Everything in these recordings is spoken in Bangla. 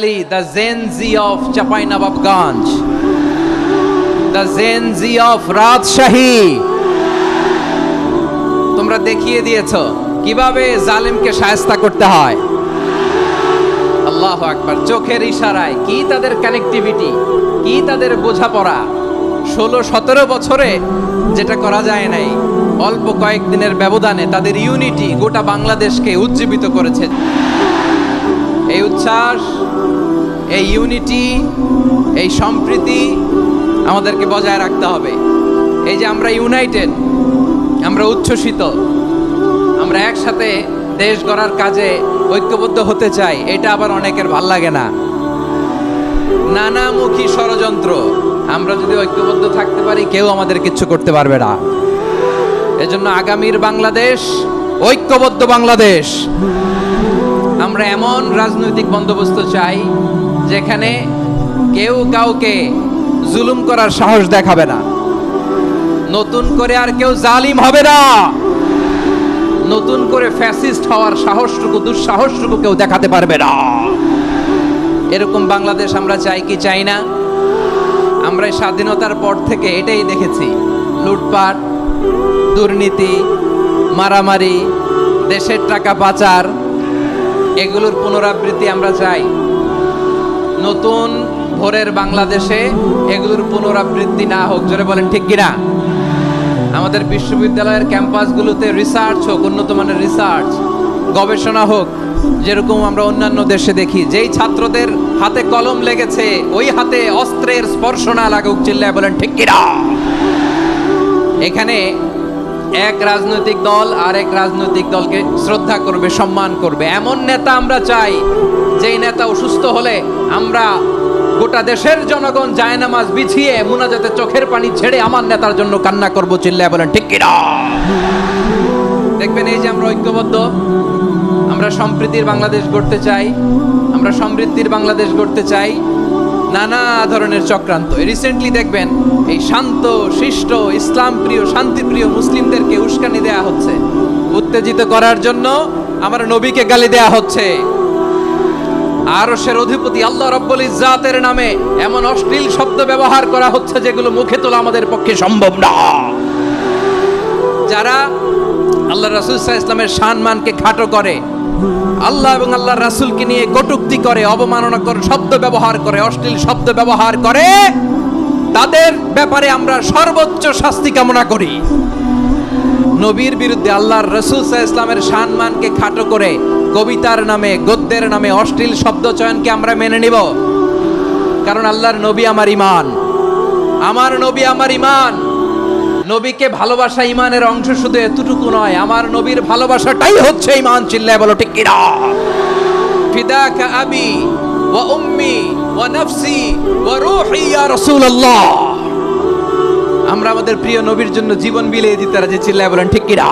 the Gen Z of Chapainababganj, the Gen Z of Rajshahi তোমরা দেখিয়ে দিয়েছ কীভাবে জালেমকে সায়স্তা করতে হয়। আল্লাহ আকবার চোখের ইশারায় কি তাদের কানেক্টিভিটি কি তাদের বোঝাপড়া। ষোলো সতেরো বছরে যেটা করা যায় নাই অল্প কয়েকদিনের ব্যবধানে তাদের ইউনিটি গোটা বাংলাদেশকে উজ্জীবিত করেছে। এই উচ্ছ্বাস, এই ইউনিটি এই সম্প্রীতি আমাদেরকে বজায় রাখতে হবে। এই যে আমরা ইউনাইটেড আমরা উচ্ছ্বসিত, আমরা একসাথে দেশ গড়ার কাজে ঐক্যবদ্ধ হতে চাই, এটা আবার অনেকের ভালো লাগে না। নানামুখী ষড়যন্ত্র, আমরা যদি ঐক্যবদ্ধ থাকতে পারি, কেউ আমাদের কিচ্ছু করতে পারবে না। এজন্য আগামীর বাংলাদেশ, ঐক্যবদ্ধ বাংলাদেশ। আমরা এমন রাজনৈতিক বন্দোবস্ত চাই যেখানে কেউ কাউকে জুলুম করার সাহস দেখাবে না। নতুন করে আর কেউ জালিম হবে না। নতুন করে ফ্যাসিস্ট হওয়ার সাহসটুকু, দুঃসাহসটুকু কেউ দেখাতে পারবে না। এরকম বাংলাদেশ আমরা চাই কি চাই না? আমরা স্বাধীনতার পর থেকে এটাই দেখেছি। লুটপাট, দুর্নীতি, মারামারি, দেশের টাকা পাচার এগুলোর পুনরাবৃত্তি আমরা চাই। নতুন ভোরের বাংলাদেশে এগুলোর পুনরাবৃত্তি না হোক। জোরে বলেন, ঠিক কিনা? আমাদের বিশ্ববিদ্যালয়ের ক্যাম্পাসগুলোতে রিসার্চ হোক, উন্নত মানের রিসার্চ গবেষণা হোক, যেরকম আমরা অন্যান্য দেশে দেখি, যেই ছাত্রদের হাতে কলম লেগেছে, ওই হাতে অস্ত্রের স্পর্শ না লাগুক, চিল্লায় বলেন, ঠিক কিনা? এখানে এক রাজনৈতিক দল আর এক রাজনৈতিক দলকে শ্রদ্ধা করবে, সম্মান করবে। এমন নেতা আমরা চাই, যেই নেতা অসুস্থ হলে আমরা গোটা দেশের জনগণ জায়নামাজ বিছিয়ে মুনাজাতে চোখের পানি ছেড়ে আমার নেতার জন্য কান্না করব, চিল্লায় বলেন, ঠিক কিনা? দেখবেন এই যে আমরা ঐক্যবদ্ধ, আমরা সম্প্রীতির বাংলাদেশ গড়তে চাই, আমরা সমৃদ্ধির বাংলাদেশ গড়তে চাই নানা ধরনের চক্রান্ত। রিসেন্টলি দেখবেন এই শান্ত, শিষ্ট ইসলাম প্রিয় শান্তিপ্রিয় মুসলিমদেরকে উস্কানি দেয়া হচ্ছে। উত্তেজিত করার জন্য আমার নবীকে গালি দেয়া হচ্ছে। আরশের অধিপতি আল্লাহ রব্বুল ইজ্জাতের নামে এমন অশ্লীল শব্দ ব্যবহার করা হচ্ছে যেগুলো মুখে তোলা আমাদের পক্ষে সম্ভব না। যারা আল্লাহ রাসূল ইসলামের সম্মানকে খাটো করে আল্লাহ এবং আল্লাহ রাসূলকে নিয়ে কটুক্তি করে, অবমাননা করে, শব্দ ব্যবহার করে, অশ্লীল শব্দ ব্যবহার করে, তাদের ব্যাপারে আমরা সর্বোচ্চ শাস্তি কামনা করি। নবীর বিরুদ্ধে আল্লাহর রসুল ইসলামের সম্মানকে খাটো করে, কবিতার নামে, গদ্যের নামে, অশ্লীল শব্দ চয়নকে আমরা মেনে নিব। কারণ আল্লাহর নবী আমার ইমান আমার নবী আমার ইমান নবীকে ভালোবাসা ইমানের অংশ শুধু এতটুকু নয়, আমার নবীর ভালোবাসাটাই হচ্ছে ইমান, চিল্লায় বলো ঠিক কিনা? ফিদাকা আবি ওয়া উম্মি ওয়া নফসি ওয়া রূহি, ইয়া রাসূলুল্লাহ। আমরা আমাদের প্রিয় নবীর জন্য জীবন বিলিয়ে দিতে রাজি চিল্লায় বলেন ঠিক কিনা?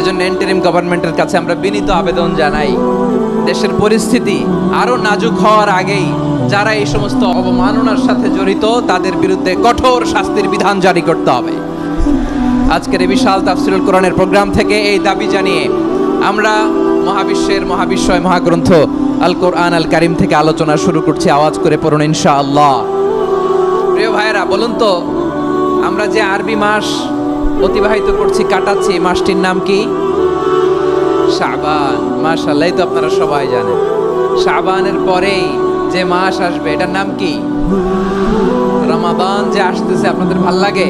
এজন্য এন্টারিম গভর্নমেন্টের কাছে আমরা বিনীত আবেদন জানাই, দেশের পরিস্থিতি আরও নাজুক হওয়ার আগেই যারা এই সমস্ত অবমাননার সাথে জড়িত, তাদের বিরুদ্ধে কঠোর শাস্তির বিধান জারি করতে হবে। আজকের এই বিশাল তাফসিরুল কোরআনের প্রোগ্রাম থেকে এই দাবি জানিয়ে আমরা মহাবিশ্বের মহাবিশ্বয় মহাগ্রন্থ আল কোরআন আল কারিম থেকে আলোচনা শুরু করছি, আওয়াজ করে পড়ুন ইনশাআল্লাহ। প্রিয় ভাইয়েরা, বলুন তো, আমরা যে আরবি মাস অতিবাহিত করছি, কাটাচ্ছি মাসটির নাম কি? শাবান। মাশাআল্লাহ, এই তো আপনারা সবাই জানেন। শাবানের পরেই যে মাস আসবে, এটার নাম কি? রমাদান যে আসতেছে, আপনাদের ভালো লাগে?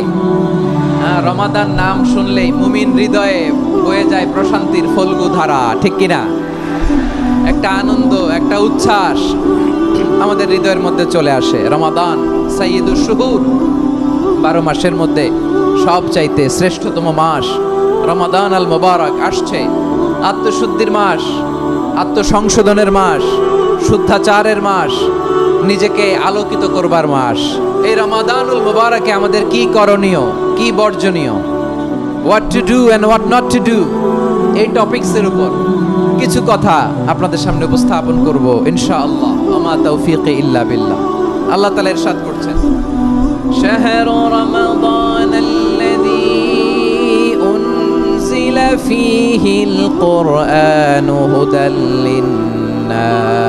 হ্যাঁ রমাদান নাম শুনলেই মুমিন হৃদয়ে বয়ে যায় প্রশান্তির ফলগু ধারা, ঠিক কিনা? একটা আনন্দ, একটা উচ্ছ্বাস আমাদের হৃদয়ের মধ্যে চলে আসে। রমাদান সাইয়দুর শুহুর, বারো মাসের মধ্যে সব চাইতে শ্রেষ্ঠতম মাস। রমাদান আল মোবারক আসছে। আত্মশুদ্ধির মাস, আত্মসংশোধনের মাস। শুদ্ধাচারের মাস নিজেকে আলোকিত করবার মাস এই রমাদানুল মোবারকে আমাদের কি করণীয় কি বর্জনীয় what to do and what not to do এই টপিকসের উপর কিছু কথা আপনাদের সামনে উপস্থাপন করব ইনশাআল্লাহ আমা তৌফিক ইল্লা বিল্লাহ আল্লাহ তাআলা ইরশাদ করছেন شهر رمضان الذي أنزل فيه القرآن هدى للناس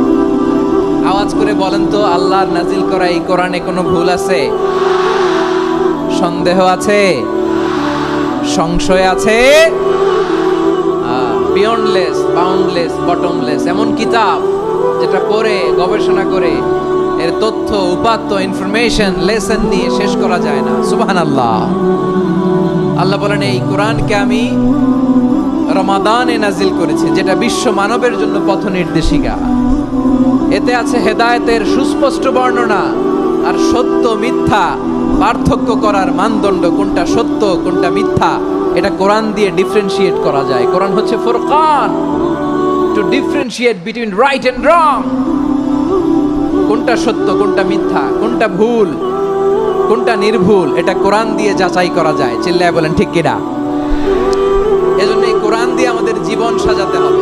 আওয়াজ করে বলেন তো, আল্লাহর নাজিল করা এই কোরআনে কোনো ভুল আছে? সন্দেহ আছে? সংশয় আছে? বিয়ন্ডলেস বাউন্ডলেস বটমলেস এমন কিতাব যেটা পড়ে, গবেষণা করে, এর তথ্য, উপাত্ত ইনফরমেশন লেসন নিয়ে শেষ করা যায় না। সুবাহান আল্লাহ আল্লাহ বলেন, এই কোরআনকে আমি রমাদানে নাজিল করেছি, যেটা বিশ্ব মানবের জন্য পথ নির্দেশিকা এতে আছে হেদায়েতের সুস্পষ্ট বর্ণনা আর সত্য মিথ্যা, পার্থক্য করার মানদণ্ড কোনটা সত্য, কোনটা মিথ্যা, এটা কোরআন দিয়ে ডিফারেন্সিয়েট করা যায়। কোরআন হচ্ছে Furqan. To differentiate between right and wrong কোনটা সত্য, কোনটা মিথ্যা, কোনটা ভুল, কোনটা নির্ভুল, এটা কোরআন দিয়ে যাচাই করা যায়। চিল্লায় বলেন ঠিক কিনা? এজন্য এই কোরআন দিয়ে আমাদের জীবন সাজাতে হবে।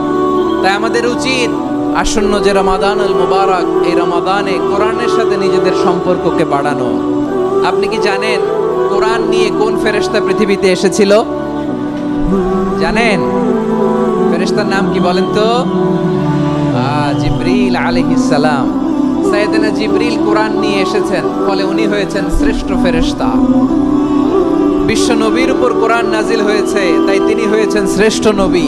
তাই আমাদের উচিত আসন্ন যে রমাদান আল মুবারক, এই রমাদানে কোরআনের সাথে নিজেদের সম্পর্ককে বাড়ানো। আপনি কি জানেন কোরআন নিয়ে কোন ফেরেশতা পৃথিবীতে এসেছিল? জানেন? ফেরেশতার নাম কি বলেন তো? জিব্রিল আলাইহিস সালাম। সাইয়েদনা জিব্রিল কোরআন নিয়ে এসেছেন, ফলে উনি হয়েছেন শ্রেষ্ঠ ফেরেশতা। বিশ্ব নবীর উপর কোরআন নাজিল হয়েছে, তাই তিনি হয়েছেন শ্রেষ্ঠ নবী।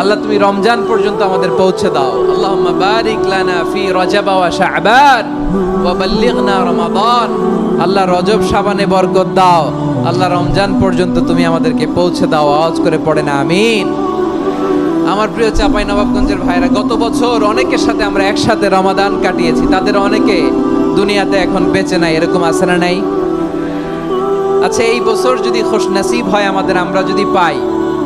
আল্লাহ, তুমি রমজান পর্যন্ত আমাদের পৌঁছে দাও। আল্লাহুম্মা বারিক লানা ফি রজব ওয়া শাবান ওয়া বাল্লিগনা রমাদান। আল্লাহ, রজব, শাবানে বরকত দাও। আল্লাহ, রমজান পর্যন্ত তুমি আমাদেরকে পৌঁছে দাও। আওয়াজ করে পড়ে না আমিন। আমার প্রিয় চাপাই নবাবগঞ্জের ভাইরা, গত বছর অনেকের সাথে আমরা একসাথে রমাদান কাটিয়েছি। তাদের অনেকে দুনিয়াতে এখন বেঁচে নাই, এরকম আছে না নাই? আচ্ছা এই বছর যদি খোশ নসিব হয় আমাদের, আমরা যদি পাই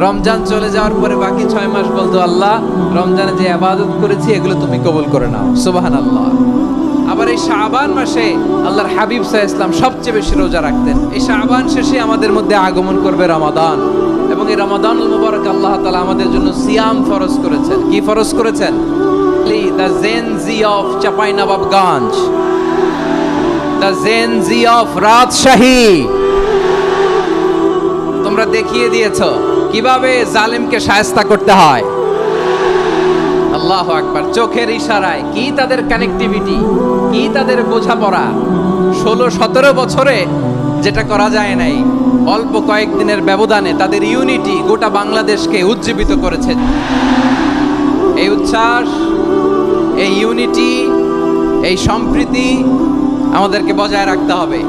রমজান চলে যাওয়ার পরে বাকি ছয় মাস বলতো, আল্লাহ, রমজানে যে আবাদত করেছি, এগুলো তুমি কবুল করে নাও। সুবাহান আল্লাহ আবার এই শাবান মাসে আল্লাহর হাবিব সাহ ইসলাম সবচেয়ে বেশি রোজা রাখতেন। এই শাবান শেষে আমাদের মধ্যে আগমন করবে রমাদান। এবং এই রমাদান মুবারক আল্লাহ তালা আমাদের জন্য সিয়াম ফরজ করেছেন। কি ফরজ করেছেন? The Gen Z of Chapainawabganj. The Gen Z of Rajshahi. তোমরা দেখিয়ে দিয়েছ। কীভাবে জালেমকে সায়স্তা করতে হয়? আল্লাহ আকবার, চোখের ইশারায় কি তাদের কানেক্টিভিটি কি তাদের বোঝাপড়া? ষোলো, সতেরো বছরে যেটা করা যায় নাই, অল্প কয়েকদিনের ব্যবধানে তাদের ইউনিটি গোটা বাংলাদেশকে উজ্জীবিত করেছে। এই উচ্ছ্বাস, এই ইউনিটি এই সম্প্রীতি আমাদেরকে বজায় রাখতে হবে।